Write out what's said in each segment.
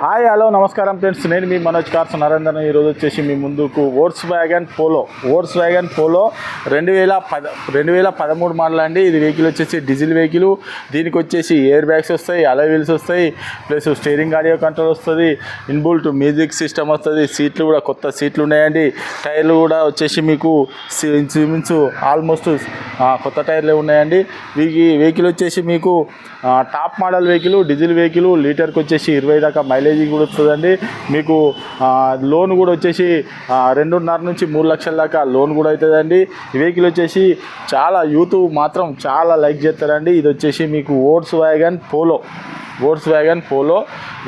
Hi hello నమస్కారం friends. నేను మీ Manoj cars Narender ఈరోజు వచ్చేసి మీ ముందుకు ఓట్స్ వ్యాగన్ పోలో ఓట్స్ వ్యాగన్ పోలో రెండు వేల పద రెండు వేల పదమూడు మోడల్ అండి. ఇది వెహికల్ వచ్చేసి డీజిల్ వెహికల్ దీనికి వచ్చేసి ఎయిర్ బ్యాగ్స్ వస్తాయి అలై వీల్స్ వస్తాయి ప్లస్ స్టీరింగ్ ఆడియో కంట్రోల్ వస్తుంది ఇన్బుల్ట్ మ్యూజిక్ సిస్టమ్ వస్తుంది సీట్లు కూడా కొత్త సీట్లు ఉన్నాయండి. టైర్లు కూడా వచ్చేసి మీకు ఇంచుమించు ఆల్మోస్ట్ కొత్త టైర్లే ఉన్నాయండి. వీకి వెహికల్ వచ్చేసి మీకు top model vehicle diesel vehicle లీటర్కి వచ్చేసి ఇరవై దాకా మైలేజ్ కూడా వస్తుందండి. మీకు లోన్ కూడా వచ్చేసి రెండున్నర నుంచి మూడు లక్షల దాకా లోన్ కూడా అవుతుందండి. ఈ వెహికల్ వచ్చేసి చాలా యూత్ మాత్రం చాలా లైక్ చేస్తారండి. ఇది వచ్చేసి మీకు ఓట్స్ వ్యాగన్ పోలో. ఓట్స్ వ్యాగన్ పోలో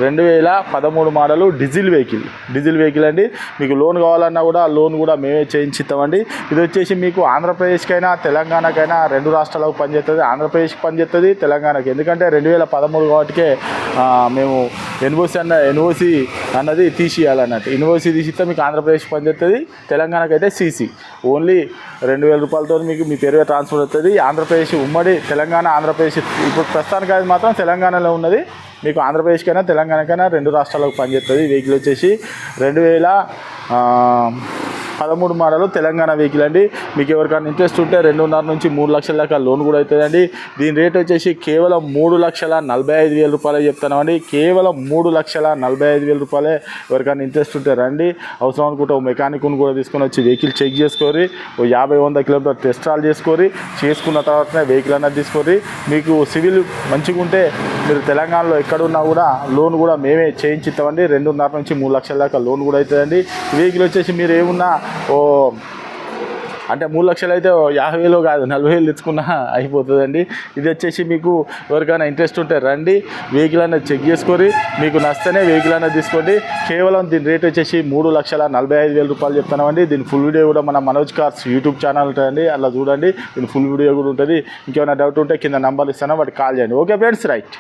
రెండు వేల పదమూడు model diesel vehicle diesel vehicle అండి. మీకు లోన్ కావాలన్నా కూడా లోన్ కూడా మేమే చేయించిస్తామండి. ఇది వచ్చేసి మీకు ఆంధ్రప్రదేశ్కైనా తెలంగాణకైనా రెండు రాష్ట్రాలకు పనిచేస్తుంది ఆంధ్రప్రదేశ్కి పనిచేస్తుంది తెలంగాణకి. ఎందుకంటే రెండు వేల పదమూడు కాబట్టికే మేము ఎన్ఓసి అన్న ఎన్ఓసి అన్నది తీసియాలన్నట్టు. ఎన్ఓసి తీసిస్తే మీకు ఆంధ్రప్రదేశ్ పనిచేస్తుంది తెలంగాణకి అయితే సీసీ. ఓన్లీ రెండు వేల రూపాయలతో మీకు మీ పేరు ట్రాన్స్ఫర్ అవుతుంది. ఆంధ్రప్రదేశ్ ఉమ్మడి తెలంగాణ ఆంధ్రప్రదేశ్. ఇప్పుడు ప్రస్తుతానికి అది మాత్రం తెలంగాణలో ఉన్నది. మీకు ఆంధ్రప్రదేశ్కైనా తెలంగాణకైనా రెండు రాష్ట్రాలకు పనిచేస్తుంది ఈ వెహికల్ వచ్చేసి రెండు వేల పదమూడు మోడలు తెలంగాణ వెహికల్ అండి. మీకు ఎవరికైనా ఇంట్రెస్ట్ ఉంటే రెండున్నర నుంచి మూడు లక్షల దాకా లోన్ కూడా అవుతుందండి. దీని రేట్ వచ్చేసి కేవలం మూడు లక్షల నలభై ఐదు వేల రూపాయలే చెప్తున్నామండి. కేవలం మూడు లక్షల నలభై ఐదు వేల రూపాయలే ఎవరికైనా ఇంట్రెస్ట్ ఉంటే రండి. అవసరం అనుకుంటే ఓ మెకానిక్ను కూడా తీసుకొని వచ్చి వెహికల్ చెక్ చేసుకోరి ఓ యాభై వంద కిలోమీటర్ టెస్ట్ ట్రాల్ చేసుకోరి చేసుకున్న తర్వాతనే వెహికల్ అన్నది తీసుకొని మీకు సివిల్ మంచిగా ఉంటే మీరు తెలంగాణలో ఎక్కడున్నా కూడా లోన్ కూడా మేమే చేయించిస్తామండి. రెండున్నర నుంచి మూడు లక్షల దాకా లోన్ కూడా అవుతుందండి. వెహికల్ వచ్చేసి మీరు ఏమున్నా ఓ అంటే మూడు లక్షలు అయితే యాభై వేలు కాదు నలభై వేలు తెచ్చుకున్నా అయిపోతుందండి. ఇది వచ్చేసి మీకు ఎవరికైనా ఇంట్రెస్ట్ ఉంటే రండి వెహికల్ అనేది చెక్ చేసుకొని మీకు నచ్చితేనే వెహికల్ అనేది తీసుకోండి. కేవలం దీని రేట్ వచ్చేసి మూడు లక్షల నలభై ఐదు వేల రూపాయలు చెప్తున్నామండి. దీని ఫుల్ వీడియో కూడా మన మనోజ్ కార్స్ యూట్యూబ్ ఛానల్ ఉంటుందండి. అలా చూడండి దీని ఫుల్ వీడియో కూడా ఉంటుంది. ఇంకేమైనా డౌట్ ఉంటే కింద నంబర్లు ఇస్తాను వాటికి కాల్ చేయండి. Okay friends right